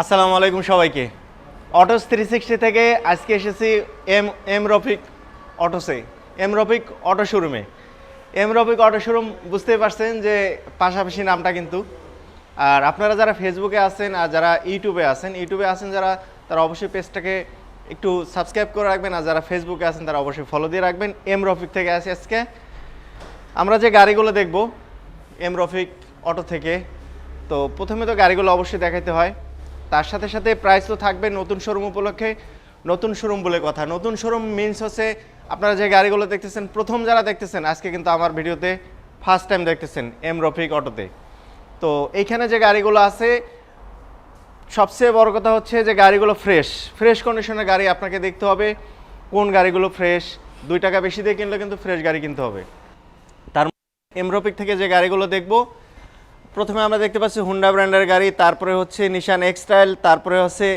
আসসালামু আলাইকুম সবাইকে। অটোস থ্রি সিক্সটি থেকে আজকে এসেছি এম এম রফিক অটোসে এম রফিক অটো শোরুমে এম রফিক অটো শোরুম বুঝতেই পারছেন যে পাশাপাশি নামটা কিন্তু। আর আপনারা যারা ফেসবুকে আছেন আর যারা ইউটিউবে আছেন ইউটিউবে আছেন যারা, তারা অবশ্যই পেজটাকে একটু সাবস্ক্রাইব করে রাখবেন আর যারা ফেসবুকে আছেন, তারা অবশ্যই ফলো দিয়ে রাখবেন। এম রফিক থেকে আসি আজকে। আমরা যে গাড়িগুলো দেখব, এম রফিক অটো থেকে, তো প্রথমে তো গাড়িগুলো অবশ্যই দেখাইতে হয়। তার সাথে সাথে প্রাইস তো থাকবে নতুন শোরুম উপলক্ষে। নতুন শোরুম বলে কথা। নতুন শোরুম মিনস হচ্ছে আপনারা যে গাড়িগুলো দেখতেছেন, প্রথম যারা দেখতেছেন, আজকে কিন্তু আমার ভিডিওতে ফার্স্ট টাইম দেখতেছেন এম রফিক অটোতে। তো এইখানে যে গাড়িগুলো আছে, সবচেয়ে বড় কথা হচ্ছে যে গাড়িগুলো ফ্রেশ ফ্রেশ কন্ডিশনের গাড়ি আপনাকে দেখতে হবে, কোন গাড়িগুলো ফ্রেশ দুই টাকা বেশি দিয়ে কিনলে কিন্তু ফ্রেশ গাড়ি কিনতে হবে। তার এমরোপিক থেকে যে গাড়িগুলো দেখব প্রথমে আমরা দেখতে পাচ্ছি হুন্ডা ব্র্যান্ডের গাড়ি, তারপরে হচ্ছে নিশান এক্সটাইল তারপরে হচ্ছে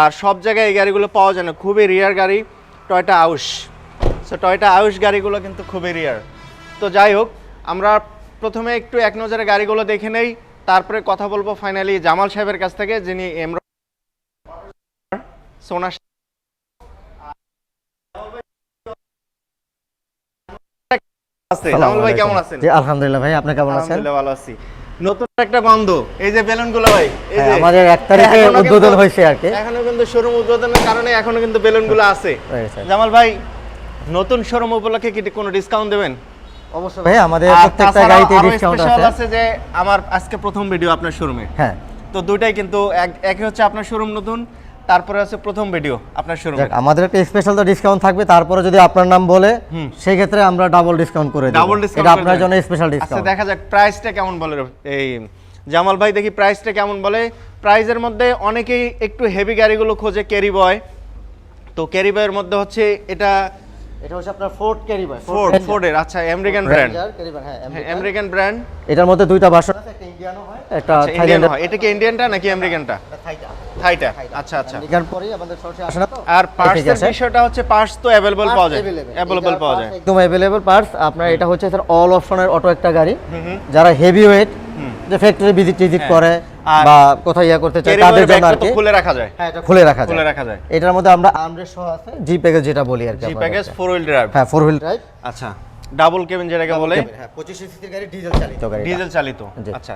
আর সব জায়গায় এই গাড়িগুলো পাওয়া যায় না। খুবই রিয়ার গাড়ি টয়টা আউশ সো টয়টা আউশ গাড়িগুলো কিন্তু খুবই রিয়ার তো যাই হোক, আমরা প্রথমে একটু এক নজরে গাড়িগুলো দেখে নেই, তারপরে কথা বলব ফাইনালি জামাল সাহেবের কাছ থেকে, যিনি এমর সোনা ভাই কেমন আছেন জি আলহামদুলিল্লাহ ভাই আপনি কেমন আছেন? আলহামদুলিল্লাহ ভালো আছি। নতুন একটা গন্ধ এই যে বেলুনগুলো ভাই এই হ্যাঁ, যে আমাদের এক তারিখে উদ্বোধন হয়েছে আর কি। এখনও কিন্তু শোরুম উদ্বোধনের কারণে এখনও কিন্তু বেলুনগুলো আছে। জামাল ভাই নতুন শোরুম উপলক্ষে কি কোনো ডিসকাউন্ট দেবেন? অবশ্যই। ভাই আমাদের প্রত্যেকটা গাড়িতে ডিসকাউন্ট আছে। আছে যে আমার আজকে প্রথম ভিডিও আপনার শোরুমে। হ্যাঁ। তো দুইটাই কিন্তু এক- একে হচ্ছে আপনার শোরুম নতুন তারপরে হচ্ছে প্রথম ভিডিও আপনার যাক আমাদের একটা স্পেশাল তো ডিসকাউন্ট থাকবে তারপরে যদি আপনার নাম বলে সেই ক্ষেত্রে আমরা ডাবল ডিসকাউন্ট করে দেব। ডাবল ডিসকাউন্ট এটা আপনার জন্য স্পেশাল আচ্ছা ডিসকাউন্ট দেখা যাক প্রাইসটা কেমন বলে এই জামাল ভাই দেখি প্রাইসটা কেমন বলে। প্রাইসের মধ্যে অনেকেই একটু হেভি গাড়িগুলো খোঁজে ক্যারি বয় তো ক্যারি বয়ের মধ্যে হচ্ছে এটা এটা হচ্ছে আপনার ফোর্ড ক্যারি বাই ফোর্ড ফোর্ডের আচ্ছা আমেরিকান ব্র্যান্ড হ্যাঁ আমেরিকান ব্র্যান্ড এটার মধ্যে দুইটা ভার্সন আছে একটা ইন্ডিয়ানও হয় একটা থাইল্যান্ডের হয়। এটা কি ইন্ডিয়ানটা নাকি আমেরিকানটা থাইটা আচ্ছা আচ্ছা। আমেরিকান পরেই আমাদের সরাসরি আসে না তো? আর এটাই বিষয়টা হচ্ছে পার্টস তো অ্যাভেলেবল পাওয়া যায়। এটা পাওয়া যায়। একদম অ্যাভেলেবল পার্টস আপনার এটা হচ্ছে স্যার অল অপশনের অটো একটা গাড়ি। যারা হেভি ওয়েট যে ফ্যাক্টরি ভিজিট টিজিট করে বা কোথাও ইয়া করতে চায় তাদের জন্য আর কি। খুলে রাখা যায়। হ্যাঁ এটা খুলে রাখা খুলে রাখা যায়। এটার মধ্যে আমরা আর্মরেস্ট সহ আছে জি প্যাকেজ যেটা বলি আর কি G package four wheel drive হ্যাঁ ফোর হুইল ড্রাইভ আচ্ছা। ডাবল কেবিন যেটাকে বলে। হ্যাঁ 25 সিসির গাড়ি ডিজেল চালিত গাড়ি ডিজেল চালিত। আচ্ছা।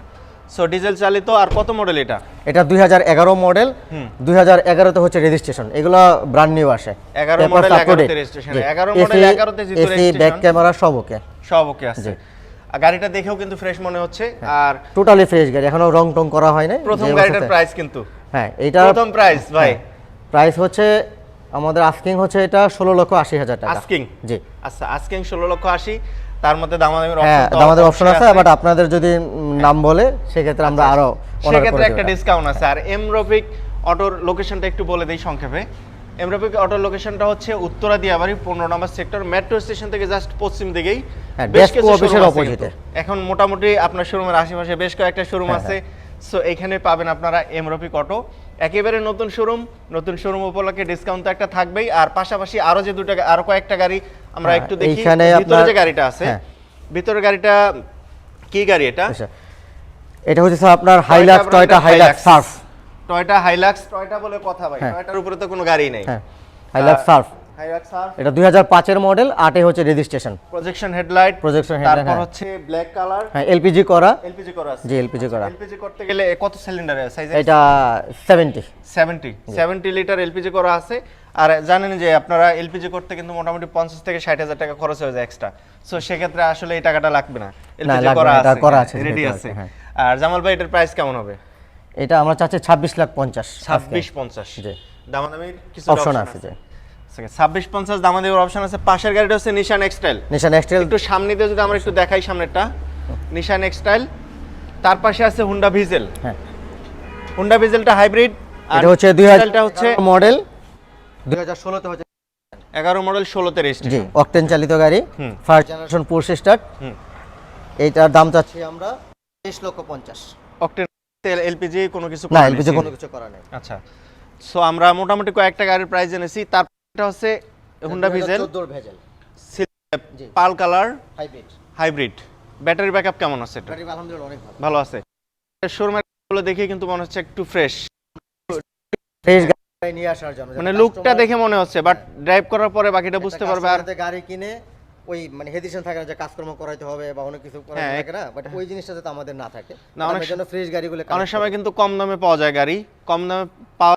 সো ডিজেল চালিত আর কত মডেল এটা? এটা 2011 মডেল 2011 তে হচ্ছে রেজিস্ট্রেশন এগুলো ব্র্যান্ড নিউ আসে। 11 model, 11 তে registration, 11 model, 11 তে যেহেতু এসি ব্যাক ক্যামেরা সব ওকে সব ওকে আছে। গাড়িটা দেখেও কিন্তু ফ্রেশ মনে হচ্ছে। আর টোটালি ফ্রেশ গাড়ি। এখনও রং টং করা হয় নাই। প্রথম গাড়িটার প্রাইস কিন্তু। হ্যাঁ এটা প্রথম প্রাইস ভাই। প্রাইস হচ্ছে আমাদের আস্কিং হচ্ছে এটা ষোলো লক্ষ আশি হাজার টাকা। আস্কিং জি। আচ্ছা আস্কিং ষোলো লক্ষ আশি। তার মধ্যে দামাদামির হ্যাঁ দামাদামির অপশন আছে বাট আপনাদের যদি নাম বলে সেক্ষেত্রে আমরা আরও honor সেক্ষেত্রে একটা ডিসকাউন্ট আছে। আর এমরোপিক অটোর লোকেশনটা একটু বলে দেই সংক্ষেপে। এমরোপিক অটোর লোকেশনটা হচ্ছে উত্তরা দিয়াবাড়ি পনেরো নম্বর সেক্টর মেট্রো স্টেশন থেকে জাস্ট পশ্চিম দিকেই। হ্যাঁ, বেশ কিছু অফিসের। এ। এখন মোটামুটি আপনার শোরুমের আশেপাশে বেশ কয়েকটা শোরুম হ্যাঁ, আছে। সো এখানে পাবেন আপনারা এম রফিক অটো একেবারে নতুন শোরুম নতুন শোরুম উপলক্ষে ডিসকাউন্ট তো একটা থাকবেই। আর পাশাপাশি আরও যে দুটো আরও কয়েকটা গাড়ি আমরা হ্যাঁ, একটু দেখি। ভিতরে যে গাড়িটা আছে হ্যাঁ। ভিতরে গাড়িটা কি গাড়ি এটা? আচ্ছা। এটা হচ্ছে স্যার আপনার Hilux Toyota Hilux Surf Toyota Hilux Toyota বলে কথা ভাই হ্যাঁ। টয়টার উপরে তো কোনো গাড়ি নেই। হ্যাঁ। হাইলাক্স সার্ফ এটা দুই হাজার পাঁচের মডেল আটে হচ্ছে registration projection headlight Projection headlight, তারপর হ্যাঁ। হচ্ছে ব্ল্যাক কালার হ্যাঁ এলপিজি করা। এলপিজি করা আছে। জি এলপিজি করা। এলপিজি করতে গেলে কত সাইজ এটা সেভেন্টি 70 70 লিটার এলপিজি করা আছে। আর জানেন যে আপনারা এলপিজি করতে কিন্তু মোটামুটি 50 থেকে 60 হাজার টাকা খরচ হয়ে যায় এক্সট্রা সো সেক্ষেত্রে আসলে এই টাকাটা লাগবে না। এলপিজি করা আছে। করা আছে, রেডি আছে। হ্যাঁ। আর জামাল ভাই এটার প্রাইস কেমন হবে? এটা আমরা চাচ্ছি ছাব্বিশ লাখ পঞ্চাশ 26 50 জি। দামাদামির কিছু অপশন আছে ছাব্বিশ পঞ্চাশ দামাদামির অপশন আছে। পাশের গাড়িটা হচ্ছে নিশান এক্সটাইল নিশান এক্সটেল একটু সামনে দিয়ে যদি আমরা একটু দেখাই সামনেরটা। নিশান এক্সটাইল তার পাশে আছে হুন্ডা ভিজেল হ্যাঁ। হুন্ডা ভিজেলটা হাইব্রিড আর হচ্ছে দুই ভিজেলটা হচ্ছে মডেল দুই হাজার ষোলোতে হচ্ছে এগারো মডেল ষোলোতে জি অকটেন চালিত গাড়ি। ফার্স্ট জেনারেশন পোর্স স্টার্ট হুম। এইটার দাম চাচ্ছি আমরা তেইশ লক্ষ পঞ্চাশ। অকটেন এলপিজি কোনো কিছু না নেই, এলপিজি কোনো কিছু করা নেই। আচ্ছা। সো আমরা মোটামুটি কয়েকটা গাড়ির প্রাইস জেনেছি। তারপরটা হচ্ছে Honda Vezel. Vezel. Pearl colour hybrid hybrid battery backup কেমন আছে এটা? আলহামদুলিল্লাহ অনেক ভালো। ভালো আছে। শোরুমেরগুলো দেখে কিন্তু মনে হচ্ছে একটু ফ্রেশ ফ্রেশ গাড়ি নিয়ে আসার জন্য মানে লুকটা দেখে মনে হচ্ছে বাট ড্রাইভ করার পরে বাকিটা বুঝতে পারবে আর গাড়ি কিনে ওই মানে হেডিশন থাকে না যে কাজকর্ম করাইতে হবে বা অনেক কিছু করাইতে হ্যাঁ, থাকে না বাট ওই জিনিসটা যাতে আমাদের না থাকে। না, অনেক জন্য ফ্রেশ গাড়িগুলো অনেক সময় কিন্তু কম দামে পাওয়া যায় গাড়ি। কম দামে পাওয়া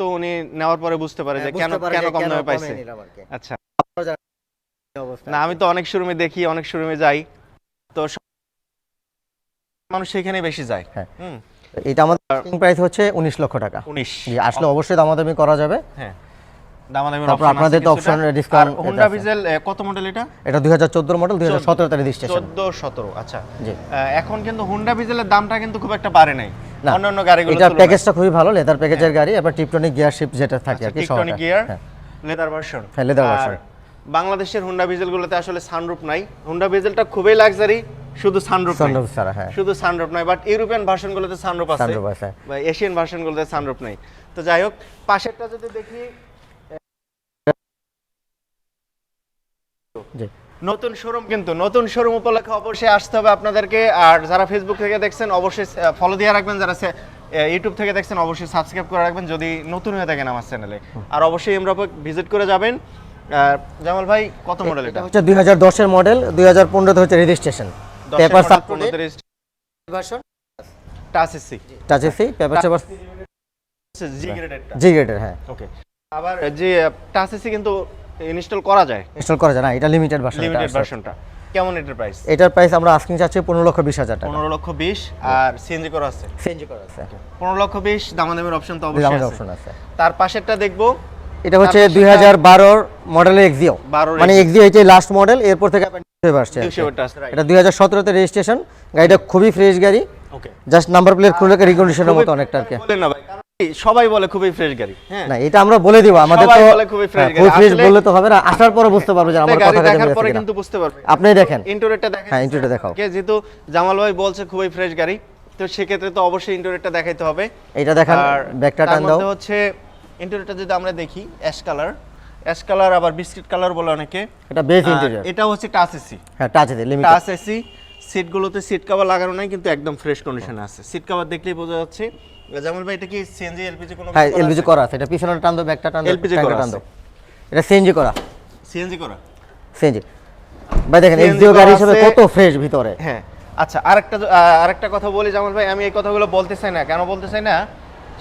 তো উনি নেওয়ার পরে বুঝতে পারে হ্যাঁ, যে কেন কেন কম দামে পাইছে। আচ্ছা। না আমি তো অনেক শোরুমে দেখি অনেক শোরুমে যাই। তো মানুষ সেখানে বেশি যায়। হ্যাঁ। এটা আমাদের প্রাইস হচ্ছে উনিশ লক্ষ টাকা। উনিশ। আসলে অবশ্যই দামাদামি করা যাবে। হ্যাঁ। তারপর আপনাদের তো হোন্ডা ভিজেল কত মডেল এটা? এটা মডেল রেজিস্ট্রেশন আচ্ছা। এখন কিন্তু হোন্ডা ভিজেলের দামটা কিন্তু খুব একটা বাড়ে নাই। অন্যান্য গাড়িগুলো এটা প্যাকেজটা খুবই ভালো লেদার প্যাকেজের গাড়ি টিপটনিক গিয়ার শিপ যেটা থাকে আর কি টিকটনিক গিয়ার। লেদার ভার্সন হ্যাঁ, leather version। বাংলাদেশের হোন্ডা ভিজেলগুলোতে আসলে সানরুফ নাই। হোন্ডা ভিজেলটা খুবই লাক্সারি শুধু সানরুফ ছাড়া, হ্যাঁ। শুধু সানরুফ নাই বাট ইউরোপিয়ান ভার্সনগুলোতে সানরুফ আছে। Sunroof আছে। এশিয়ান ভার্সনগুলোতে সানরুফ নাই। তো যাই হোক পাশেরটা যদি দেখি জি। নতুন শোরুম কিন্তু নতুন শোরুম উপলক্ষে অবশ্যই আসতে হবে আপনাদেরকে। আর যারা ফেসবুক থেকে দেখছেন অবশ্যই ফলো দিয়ে রাখবেন। যারা ইউটিউব থেকে দেখছেন অবশ্যই সাবস্ক্রাইব করে রাখবেন যদি নতুন হয়ে থাকেন আমার চ্যানেলে আর অবশ্যই এমরাপক ভিজিট করে যাবেন। আর জামাল ভাই কত মডেল এটা হচ্ছে দুই হাজার দশের মডেল দুই হাজার পনেরোতে হচ্ছে registration paper version touch AC touch AC paper G গ্রেডেরটা G গ্রেডের হ্যাঁ। ওকে আবার যে টাচ এসি কিন্তু ইনস্টল করা যায়? ইনস্টল করা যায় না এটা লিমিটেড ভার্সন লিমিটেড ভার্সনটা কেমন এটার প্রাইস এটার প্রাইস আমরা আস্কিং চাচ্ছি পনেরো লক্ষ বিশ হাজার টাকা। পনেরো লক্ষ বিশ আর সিএনজি করা আছে? সিএনজি করা আছে। পনেরো লক্ষ বিশ দামাদামের অপশন তো অবশ্যই অপশন আছে। তার পাশেরটা দেখব। এটা হচ্ছে দুই হাজার বারোর মডেলের এক্সিও 12 মানে এক্সিও এটাই লাস্ট মডেল এরপর থেকে আসছে। এটা দুই হাজার সতেরোতে রেজিস্ট্রেশন গাড়িটা খুবই ফ্রেশ গাড়ি। ওকে জাস্ট নাম্বার প্লেট খুলে রিকন্ডিশনের মতো অনেকটা আর কি। কি, সবাই বলে খুবই ফ্রেশ গাড়ি হ্যাঁ? না এটা আমরা বলে দিব আমাদের সবাই তো বলে খুবই fresh গাড়ি। ফুল ফ্রেশ বললে তো হবে না আসার পরে বুঝতে পারব যে আমার গাড়ি কথা দেখার পরে কিন্তু বুঝতে পারবে। আপনি দেখেন। ইন্টোরেটটা দেখেন হ্যাঁ, interior-টা দেখাও। ওকে যেহেতু জামাল ভাই বলছে খুবই ফ্রেশ গাড়ি তো সেক্ষেত্রে তো অবশ্যই ইন্টোরেটটা দেখাইতে হবে। এটা দেখান ব্যাকটা টান দাও। মধ্যে হচ্ছে ইন্টোরেটটা যদি আমরা দেখি অ্যাশ কালার অ্যাশ কালার আবার বিস্কিট কালার বলে অনেকে। এটা বেস ইন্টেরিয়র এটা হচ্ছে টাচ এসি হ্যাঁ টাচ আছে লিমিটেড টাচ এসি সিটগুলোতে সিট কভার লাগানো নাই কিন্তু একদম ফ্রেশ কন্ডিশনে আছে। সিট কভার দেখলেই বোঝা যাচ্ছে জামাল ভাই এটা কি সিএনজি এলপিজি কোনো হ্যাঁ এলপিজি করা আছে? এটা পিছনে টান দাও ব্যাকটা টান দাও ট্যাঙ্কটা করা টান দাও এটা সিএনজি করা। সিএনজি করা? সিএনজি ভাই দেখেন এক্সিও গাড়ি হিসেবে কত ফ্রেশ ভিতরে। হ্যাঁ আচ্ছা আরেকটা আরেকটা কথা বলি জামাল ভাই আমি এই কথাগুলো বলতে চাই না। কেন বলতে চাই না?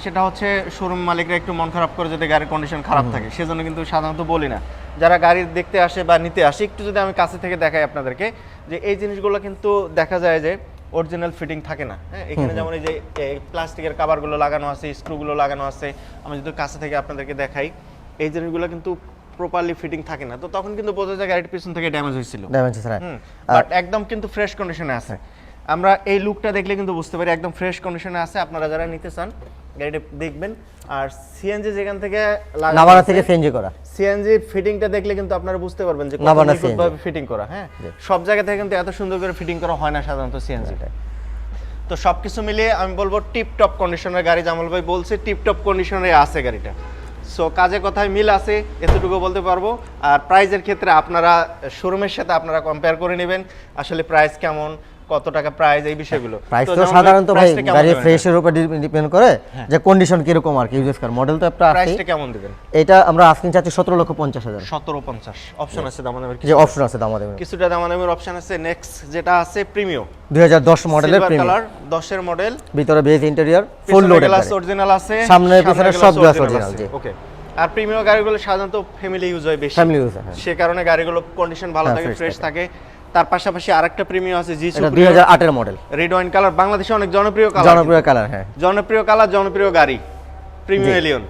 সেটা হচ্ছে শোরুম মালিকরা একটু মন খারাপ করে যদি গাড়ির কন্ডিশন খারাপ থাকে সেজন্য কিন্তু সাধারণত বলি না। যারা গাড়ি দেখতে আসে বা নিতে আসে একটু যদি আমি কাছে থেকে দেখাই আপনাদেরকে যে এই জিনিসগুলো কিন্তু দেখা যায় যে অরিজিনাল ফিটিং থাকে না হ্যাঁ? এখানে যেমন এই যে প্লাস্টিকের কাভারগুলো লাগানো আছে স্ক্রুগুলো লাগানো আছে আমি যদি কাছে থেকে আপনাদেরকে দেখাই এই জিনিসগুলো কিন্তু প্রপারলি ফিটিং থাকে না। তো তখন কিন্তু বোঝা যায় গাড়ির পিছন থেকে ড্যামেজ হয়েছিল। ড্যামেজ হ্যাঁ বাট একদম কিন্তু ফ্রেশ কন্ডিশনে আছে। আমরা এই লুকটা দেখলে কিন্তু বুঝতে পারি একদম ফ্রেশ কন্ডিশনে আছে। আপনারা যারা নিতে চান গাড়িটা দেখবেন। আর সিএনজি যেখান থেকে থেকে সিএনজি করা। সিএনজি ফিটিংটা দেখলে কিন্তু আপনারা বুঝতে পারবেন যে ফিটিং করা হ্যাঁ? সব জায়গা থেকে কিন্তু এত সুন্দর করে ফিটিং করা হয় না সাধারণত সিএনজি তো সবকিছু মিলিয়ে আমি বলব টিপ টপ কন্ডিশনের গাড়ি জামাল ভাই বলছে টিপ টপ কন্ডিশনে আছে গাড়িটা। সো কাজে কথায় মিল আছে এতটুকু বলতে পারব। আর প্রাইজের ক্ষেত্রে আপনারা শোরুমের সাথে আপনারা কম্পেয়ার করে নেবেন। আসলে প্রাইস কেমন কত টাকা প্রাইস এই বিষয়গুলো? প্রাইস তো তো সাধারণত ভাই গাড়ির ফ্রেশের উপর ডিপেন্ড করে যে কন্ডিশন কীরকম আর কি ইউজ কর মডেল তো একটা আছে। প্রাইসটা কেমন দিবেন? এটা আমরা আস্কিং চাচ্ছি সতেরো লক্ষ পঞ্চাশ হাজার। সতেরো পঞ্চাশ। অপশন আছে দামাদামের যে অপশন আছে দাম আমাদের কিছুটা দামাদামের অপশন আছে। নেক্সট যেটা আছে হাজার দশ মডেলের সিলভার প্রিমিয়াম কালার দশের মডেল ভিতরে base interior full loaded glass original আছে সামনে পিছনে সব glass original, জি। ওকে আর প্রিমিয়াম গাড়িগুলো সাধারণত ফ্যামিলি ইউজ হয় বেশি। ফ্যামিলি ইউজ হ্যাঁ সে কারণে গাড়িগুলো কন্ডিশন ভালো হ্যাঁ, থাকে ফ্রেশ থাকে। তার পাশাপাশি আরেকটা প্রিমিয়াম আছে জি দুই হাজার আটের মডেল রেড ওয়াইন কালার বাংলাদেশে অনেক জনপ্রিয় কালার জনপ্রিয় কালার হ্যাঁ জনপ্রিয় কালার জনপ্রিয় গাড়ি প্রিমিয়াম এলিয়ন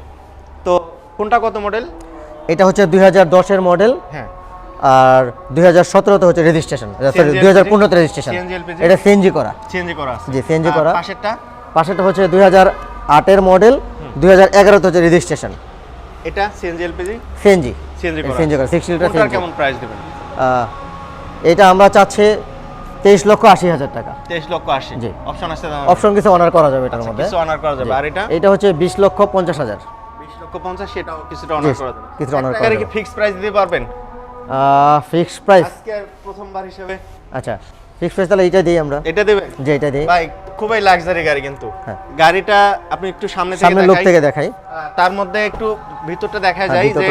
তো কোনটা কত মডেল এটা হচ্ছে দুই হাজার দশের মডেল হ্যাঁ আর দুই হাজার সতেরোতে হচ্ছে রেজিস্ট্রেশন সরি দুই হাজার পনেরোতে রেজিস্ট্রেশন এটা সিএনজি করা চেঞ্জ করা আছে জি, আর করা। পাশেরটা পাশেটা হচ্ছে দুই হাজার আটের মডেল দুই হাজার এগারোতে হচ্ছে রেজিস্ট্রেশন এটা সিএনজি এলপিজি সিএনজি সিএনজি করা সিএনজি করা সিক্স লিটার সিএনজি কেমন প্রাইস দেবেন এটা আমরা চাচ্ছি তেইশ লক্ষ আশি হাজার টাকা। তেইশ লক্ষ আশি। জি। অপশন আছে অপশন কিছু অনার করা যাবে এটার মধ্যে। কিছু অনার করা যাবে। আর এটা? এটা হচ্ছে বিশ লক্ষ পঞ্চাশ হাজার। বিশ লক্ষ পঞ্চাশ সেটাও কিছুটা অনার করা যাবে। কিছুটা honor করা কি যাবে। ফিক্স প্রাইস দিতে পারবেন? ফিক্সড প্রাইস আজকে প্রথমবার হিসেবে। আচ্ছা ফিক্স প্রাইস তাহলে দিই আমরা। এটা দেবেন? যে এটা দিই। ভাই খুবই লাক্সারি গাড়ি কিন্তু। হ্যাঁ। গাড়িটা আপনি একটু সামনে থেকে সামনে লোক থেকে দেখাই। তার মধ্যে একটু ভিতরটা দেখা হ্যাঁ, যায় যে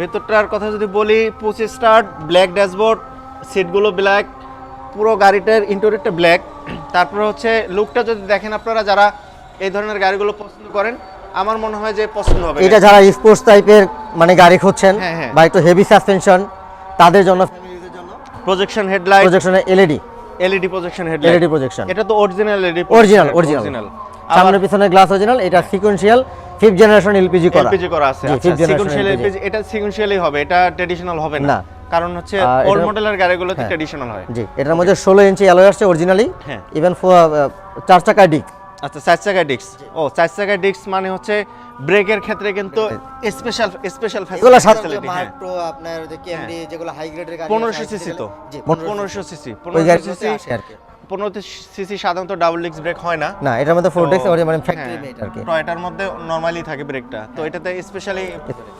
ভিতরটার কথা যদি বলি পঁচিশ স্টার্ট ব্ল্যাক ড্যাশবোর্ড সিটগুলো ব্ল্যাক পুরো গাড়িটার ইন্টেরিয়রটা ব্ল্যাক তারপরে হচ্ছে লুকটা যদি দেখেন আপনারা যারা এই ধরনের গাড়িগুলো পছন্দ করেন আমার মনে হয় যে পছন্দ হবে। এটা যারা স্পোর্টস টাইপের মানে গাড়ি খুঁজছেন হ্যাঁ, হ্যাঁ। বা একটু হেভি সাসপেনশন তাদের জন্য projection headlight প্রজেকশনে LED LED projection headlight LED projection। এটা তো অরিজিনাল এলইডি অরিজিনাল অরিজিনাল সামনে পিছনে গ্লাস অরিজিনাল এটা সিকোয়েন্সিয়াল ফিফথ জেনারেশন এলপিজি করা। এলপিজি করা আছে আচ্ছা সিকোয়েন্সিয়াল এলপিজি এটা সিকোয়েন্সিয়ালি হবে এটা ট্র্যাডিশনাল হবে না। না। কারণ হচ্ছে ওল্ড মডেলের গাড়িগুলোতে হ্যাঁ। ট্র্যাডিশনাল হয়। জি এটার মধ্যে ষোলো ইঞ্চি অ্যালয় আসছে অরিজিনালি হ্যাঁ। ইভেন চার চাকা ডিক আচ্ছা চার চাকায় ডিস্ক ও চার চাকায় ডিস্ক মানে হচ্ছে ব্রেকের ক্ষেত্রে কিন্তু স্পেশাল স্পেশাল এগুলো ফ্যাসিলিটি হ্যাঁ প্রো আপনার যে কেএমডি যেগুলো হাই গ্রেডের গাড়ি পনেরোশো সিসি তো। জি পনেরোশো সিসি ওই পনেরোশো গাড়িগুলোতে সিসি আসে পনেরো সিসি সাধারণত ডাবল ডিস্ক ব্রেক হয় না। না এটার মধ্যে ফোর তো- ডিস্ক মানে ফ্যাক্টরি মেড আর কি। টয়টার মধ্যে নরমালি থাকে ব্রেকটা তো এটাতে স্পেশালি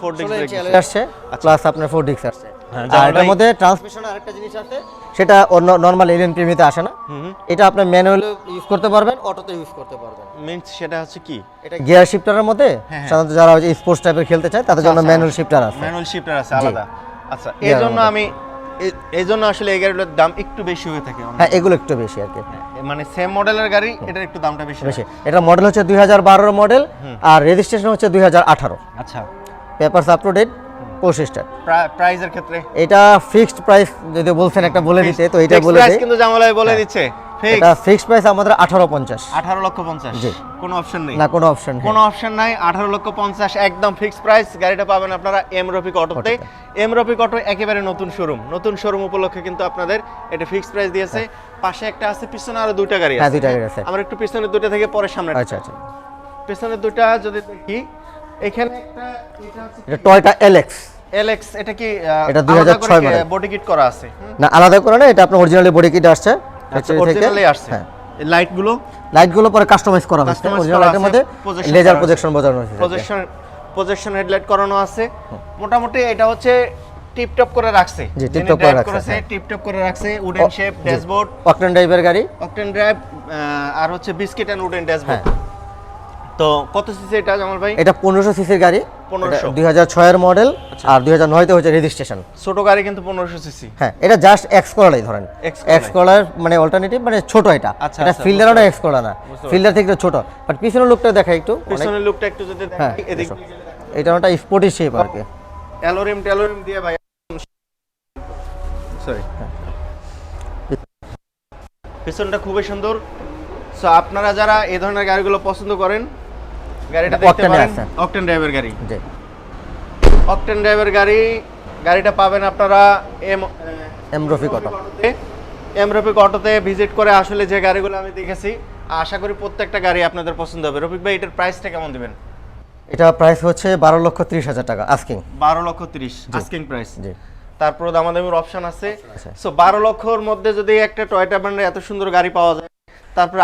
ফোর ডিস্ক ব্রেক আসছে প্লাস আপনার ফোর ডিস্ক আসছে। হ্যাঁ, আর এটার মধ্যে ট্রান্সমিশন আরেকটা জিনিস আছে। সেটা নর্মাল এলিয়ন প্রিমিতে আসে না। এটা আপনি ম্যানুয়ালি ইউজ করতে পারবেন। অটোতে ইউজ করতে পারবেন। মিনস সেটা হচ্ছে কি? এটা গিয়ার শিফটারের মধ্যে? হ্যাঁ। সাধারণত যারা স্পোর্টস টাইপের খেলতে চায় তাদের জন্য আচ্ছা। ম্যানুয়াল শিফটার আছে। ম্যানুয়াল শিফটার আছে আলাদা। আচ্ছা এই জন্য আমি এই জন্য আসলে এই গাড়িগুলোর দাম একটু বেশি হয়ে থাকে হ্যাঁ এগুলো একটু বেশি আর কি। মানে সেম মডেলের গাড়ি এটার একটু দামটা বেশি বেশি। এটা মডেল হচ্ছে দুই হাজার বারোর মডেল আর রেজিস্ট্রেশন হচ্ছে দুই হাজার আঠারো। আচ্ছা। পেপারস আপ টু ডেট পঁচিশটা প্রাইজের ক্ষেত্রে। এটা ফিক্সড প্রাইস যদি বলছেন একটা বলে দিতে তো এটা বলে দিই। কিন্তু জামালাই বলে দিচ্ছে। ফিক্স এটা ফিক্সড প্রাইস আমাদের আঠারো পঞ্চাশ। আঠারো লক্ষ পঞ্চাশ। জি। কোনো অপশন নেই। না কোনো অপশন কোনো অপশন নাই আঠারো লক্ষ পঞ্চাশ একদম ফিক্সড প্রাইস গাড়িটা পাবেন আপনারা এম রফিক অটোতে এম রফিক অটো একেবারে নতুন শোরুম নতুন শোরুম উপলক্ষে কিন্তু আপনাদের এটা ফিক্সড প্রাইস দিয়েছে। পাশে একটা আছে পিছনে আরও দুইটা গাড়ি হ্যাঁ দুইটা গাড়ি আছে। আমরা একটু পিছনের দুইটা থেকে পরে সামনে আচ্ছা আচ্ছা। পিছনের দুইটা যদি দেখি এখানে একটা এটা হচ্ছে টয়টা এলএক্স এলএক্স এটা কি এটা 2006 model। বডি কিট করা আছে? না আলাদা করে না এটা আপনার অরিজিনালি বডি কিট আসছে আচ্ছা থেকে। অরিজিনালি আসছে। হ্যাঁ। এই লাইটগুলো লাইটগুলো পরে কাস্টমাইজ করা হয়েছে অরিজিনাল লাইটের মধ্যে লেজার প্রজেকশন বোঝানো হয়েছে। প্রজেকশন প্রজেকশন হেডলাইট করানো আছে। মোটামুটি এটা হচ্ছে টিপটপ করে রাখছে। জি, যিনি tip-top করে রাখছে, হ্যাঁ। টিপটপ করে রাখছে উডেন শেপ ড্যাশবোর্ড অকটেন ড্রাইভের গাড়ি। অকটেন ড্রাইভ আর হচ্ছে বিস্কিট এন্ড উডেন ড্যাশবোর্ড হ্যাঁ। তো কত সিসি এটা জামাল ভাই? এটা পনেরোশো সিসির গাড়ি। 1500 দুই হাজার ছয়ের মডেল আর দুই হাজার নয়তে হচ্ছে রেজিস্ট্রেশন ছোট গাড়ি কিন্তু পনেরোশো সিসি হ্যাঁ এটা জাস্ট এক্স কলারই ধরেন। এক্স কলার মানে অল্টারনেটিভ মানে ছোট এটা। আচ্ছা, এটা আচ্ছা, ফিল্ডারও না এক্স কলার না ফিল্ডার থেকে ছোট। বাট পিছনের লুকটা দেখা একটু। পিছনের লুকটা একটু যদি হ্যাঁ এটা একটা স্পোর্টি শেপ আর কি। অ্যালোরিম ট্যালোরিম দিয়ে ভাই সরি পিছনটা খুবই সুন্দর। সো আপনারা যারা এই ধরনের গাড়িগুলো পছন্দ করেন গাড়িটা দেখতে পারেন। অকটেন ড্রাইভের গাড়ি। জি। অকটেন ড্রাইভের গাড়ি গাড়িটা পাবেন আপনারা M M Rafiq auto. M Rafiq অটোতে ভিজিট করে আসলে যে গাড়িগুলো আমি দেখেছি আশা করি প্রত্যেকটা গাড়ি আপনাদের পছন্দ হবে। রফিক ভাই এটার প্রাইসটা কেমন দিবেন? এটা প্রাইস হচ্ছে বারো লক্ষ ত্রিশ হাজার টাকা আস্কিং বারো লক্ষ তিরিশ আস্কিং প্রাইস জি। তারপর দামাদামির অপশন আছে। সো বারো লক্ষর মধ্যে যদি একটা টয়টা ব্র্যান্ডের এত সুন্দর গাড়ি পাওয়া যায় তারপরে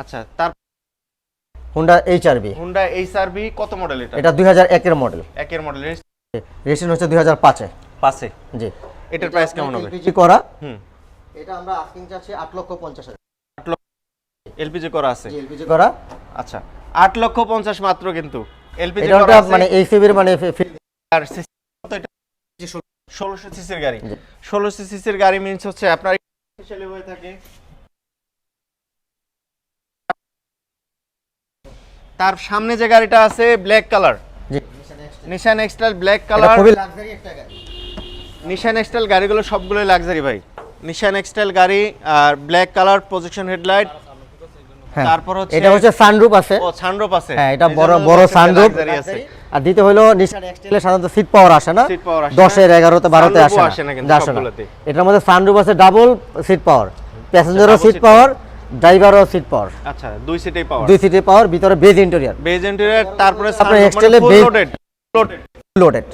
আচ্ছা তার Honda H R B Honda H R B কত মডেল এটা? এটা দুই হাজার একের মডেল একের মডেল রেজিস্ট্রেশন হচ্ছে দুই হাজার পাঁচে। পাশে জি। এটার প্রাইস কেমন হবে? এলপিজি করা। হুম। এটা আমরা আস্কিং চাচ্ছি আট লক্ষ পঞ্চাশ হাজার। এলপিজি করা আছে? এলপিজি করা। আচ্ছা। আট লক্ষ পঞ্চাশ মাত্র কিন্তু। এলপিজি করা আছে মানে এইচসিবির মানে আর কত এটা? ষোলোশো সিসির গাড়ি। জি। ষোলোশো সিসির গাড়ি মিনস হচ্ছে আপনার স্পেশালি হয়ে থাকে। তার সামনে যে গাড়িটা আছে black colour Nissan X Trail black colour খুবই লাক্সারি একটা গাড়ি। নিশান এক্সটাইল গাড়িগুলো সবগুলোই লাক্সারি ভাই। নিশান এক্সটাইল গাড়ি আর ব্ল্যাক কালার প্রজেকশন হেডলাইট তারপর হচ্ছে- এটা হচ্ছে সানরুপ আছে। ও সানরুফ আছে। হ্যাঁ এটা বড় বড় যে আছে। আর দিতে হলো নিশান এক্সটেলে সাধারণত সিট পাওয়ার আসে না। Seat power আসে না। দশের এগারোতে বারোতে Sunroof-ও আসে না। এটার মধ্যে সানরুপ আছে ডাবল সিট পাওয়ার প্যাসেঞ্জারও সিট seat পাওয়ার ড্রাইভারও সিট পাওয়ার। আচ্ছা দুই সিটেই পাওয়ার। দুই সিটে পাওয়ার ভিতরে বেজ ইন্টেরিয়ার বেজ ইন্টেরিয়র তারপরে আপনার external full loaded loaded loaded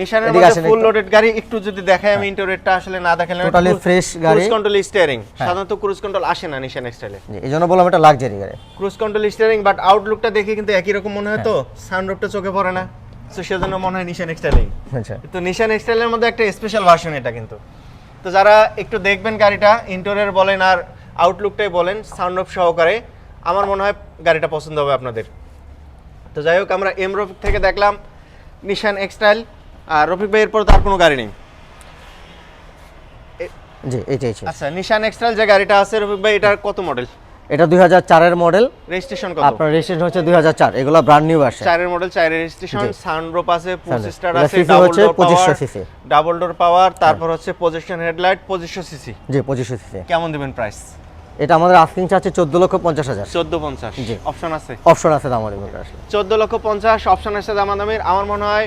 নিশানের মধ্যে ফুল লোডেড গাড়ি একটু যদি দেখাই আমি ইন্টেরিয়রটা আসলে না দেখালে Totally fresh গাড়ি। ক্রুজ কন্ট্রোল স্টিয়ারিং সাধারণত ক্রুজ কন্ট্রোল আসে না নিশান এক্সটাইলে এই বললাম এটা লাক্সারি গাড়ি। ক্রুজ কন্ট্রোল স্টিয়ারিং বাট আউটলুকটা দেখে কিন্তু একই রকম মনে হয় তো। হ্যাঁ। সানরুফটা চোখে পড়ে না। তো সেজন্য মনে হয় নিশান এক্সটাইলিং আচ্ছা। তো নিশান এক্সটাইলের মধ্যে একটা স্পেশাল ভার্সন এটা কিন্তু। তো যারা একটু দেখবেন গাড়িটা ইন্টোরিয়ার বলেন আর আউটলুকটাই বলেন সাউন্ড অফ সহকারে। আমার মনে হয় গাড়িটা পছন্দ হবে আপনাদের। তো যাই হোক আমরা এম রফিক থেকে দেখলাম নিশান এক্সটাইল আর রফিক ভাই এরপর তো আর কোনো গাড়ি নেই। জি এটাই আচ্ছা নিশান এক্সটাইল যে গাড়িটা আছে রফিক ভাই এটার কত মডেল এটা দুই হাজার চারের মডেল রেজিস্ট্রেশন কত? আপনার রেজিস্ট্রেশন হচ্ছে দুই হাজার চার এগুলো ব্র্যান্ড নিউ আসে চারের মডেল চারের রেজিস্ট্রেশন জি। সানরুফ আছে পঁচিশ স্টার আছে হচ্ছে 2500 পাওয়ার ডাবল ডোর পাওয়ার তারপর হচ্ছে পজিশন হেডলাইট পঁচিশশো সিসি জি পঁচিশশো সিসি কেমন দিবেন প্রাইস এটা আমাদের আস্কিং চাচ্ছে চোদ্দ লক্ষ পঞ্চাশ হাজার। চোদ্দ পঞ্চাশ। জি। অপশন আছে? অপশন আছে দাম আমাদের আসলে। চোদ্দ লক্ষ পঞ্চাশ অপশন আছে দামাদামির আমার মনে হয়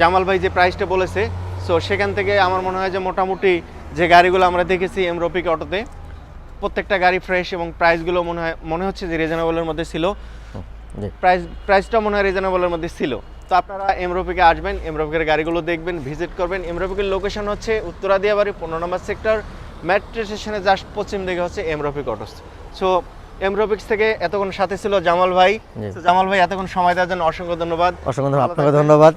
জামাল ভাই যে প্রাইসটা বলেছে সো সেখান থেকে আমার মনে হয় যে মোটামুটি যে গাড়িগুলো আমরা দেখেছি এম রফিক অটোতে প্রত্যেকটা গাড়ি ফ্রেশ এবং প্রাইসগুলো মনে হয় মনে হচ্ছে যে রিজনেবলের মধ্যে ছিল। প্রাইস প্রাইসটা মনে হয় রিজনেবলের মধ্যে ছিল। তো আপনারা এমরোপিকে আসবেন এমরোপিকের গাড়িগুলো দেখবেন ভিজিট করবেন। এমরোপিকের লোকেশন হচ্ছে উত্তরা দিয়াবাড়ি পনেরো নম্বর সেক্টর মেট্রো স্টেশনে জাস্ট পশ্চিম দিকে হচ্ছে এমরফিক অটোস সো এমরোপিক্স থেকে এতক্ষণ সাথে ছিল জামাল ভাই। জামাল ভাই এতক্ষণ সময় দেওয়ার জন্য অসংখ্য ধন্যবাদ। অসংখ্য ধন্যবাদ। আপনাকে ধন্যবাদ।